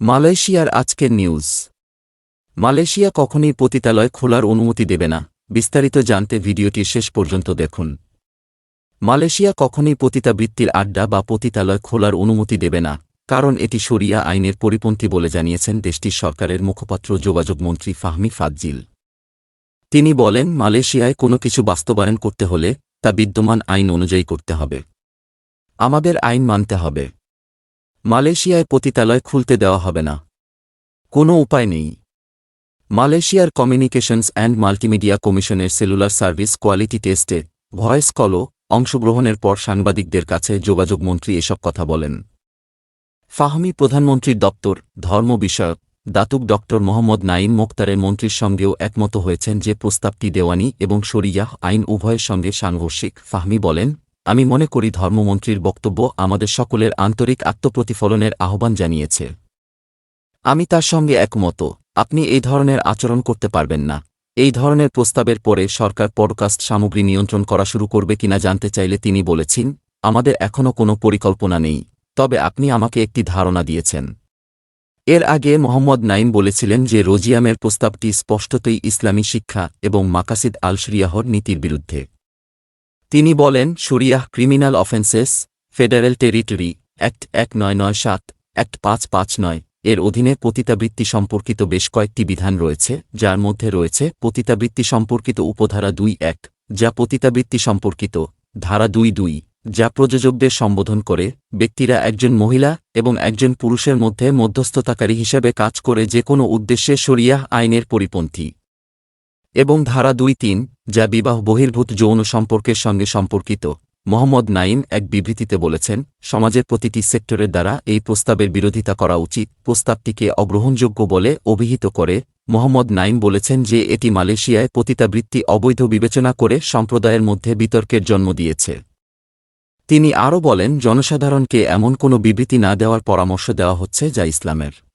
মালয়েশিয়ার আজকের news. Malaysia কখনই পতিতালয় খোলার অনুমতি দেবে না। বিস্তারিত জানতে ভিডিওটি শেষ পর্যন্ত দেখুন। মালয়েশিয়া কখনই পতিতাবৃত্তির আড্ডা বা পতিতালয় খোলার অনুমতি দেবে না, কারণ এটি শরিয়া আইনের পরিপন্থী বলে জানিয়েছেন দেশটির সরকারের মুখপাত্র যোগাযোগমন্ত্রী ফাহমি ফাজ্জিল। তিনি বলেন, মালয়েশিয়ায় কোনো কিছু বাস্তবায়ন করতে হলে তা বিদ্যমান আইন অনুযায়ী করতে হবে। আমাদের আইন মানতে হবে। মালয়েশিয়ায় পতিতালয় খুলতে দেওয়া হবে না। কোনো উপায় নেই। মালয়েশিয়ার কমিউনিকেশনস অ্যান্ড মাল্টিমিডিয়া কমিশনের সেলুলার সার্ভিস কোয়ালিটি টেস্টে ভয়েস কলও অংশগ্রহণের পর সাংবাদিকদের কাছে যোগাযোগমন্ত্রী এসব কথা বলেন। ফাহমি প্রধানমন্ত্রীর দপ্তর, ধর্ম বিষয়ক দাতুক ড মোহাম্মদ নাইম মোক্তারের মন্ত্রীর সঙ্গেও একমত হয়েছেন যে প্রস্তাবটি দেওয়ানি এবং শরিয়াহ আইন উভয়ের সঙ্গে সাংঘর্ষিক, ফাহমি বলেন আমি মনে করি ধর্মমন্ত্রীর বক্তব্য আমাদের সকলের আন্তরিক আত্মপ্রতিফলনের আহ্বান জানিয়েছে। আমি তার সঙ্গে একমত, আপনি এই ধরনের আচরণ করতে পারবেন না। এই ধরনের প্রস্তাবের পরে সরকার পডকাস্ট সামগ্রী নিয়ন্ত্রণ করা শুরু করবে কিনা জানতে চাইলে তিনি বলেছেন, আমাদের এখনও কোনো পরিকল্পনা নেই, তবে আপনি আমাকে একটি ধারণা দিয়েছেন। এর আগে মোহাম্মদ নাইম বলেছিলেন যে রোজিয়ামের প্রস্তাবটি স্পষ্টতই ইসলামী শিক্ষা এবং মাকাসিদ আল শরিয়াহর নীতির বিরুদ্ধে। তিনি বলেন, শরিয়াহ criminal offences, federal territory, act এক নয় নয় সাত, অ্যাক্ট পাঁচ পাঁচ নয়, এর অধীনে পতিতাবৃত্তি সম্পর্কিত বেশ কয়েকটি বিধান রয়েছে, যার মধ্যে রয়েছে পতিতাবৃত্তি সম্পর্কিত উপধারা দুই এক, যা পতিতাবৃত্তি সম্পর্কিত, ধারা দুই দুই, যা প্রযোজকদের সম্বোধন করে, ব্যক্তিরা একজন মহিলা এবং একজন পুরুষের মধ্যে মধ্যস্থতাকারী হিসেবে কাজ করে যে কোনো উদ্দেশ্যে শরিয়াহ আইনের পরিপন্থী। এবং ধারা দুই তিন যা বিবাহ বহির্ভূত যৌন সম্পর্কের সঙ্গে সম্পর্কিত। মোহাম্মদ নাইম এক বিবৃতিতে বলেছেন, সমাজের প্রতিটি সেক্টরের দ্বারা এই প্রস্তাবের বিরোধিতা করা উচিত। প্রস্তাবটিকে অগ্রহণযোগ্য বলে অভিহিত করে, মোহাম্মদ নাইম বলেছেন যে এটি মালয়েশিয়ায় পতিতাবৃত্তি অবৈধ বিবেচনা করে সম্প্রদায়ের মধ্যে বিতর্কের জন্ম দিয়েছে। তিনি আরও বলেন, জনসাধারণকে এমন কোনো বিবৃতি না দেওয়ার পরামর্শ দেওয়া হচ্ছে যা ইসলামের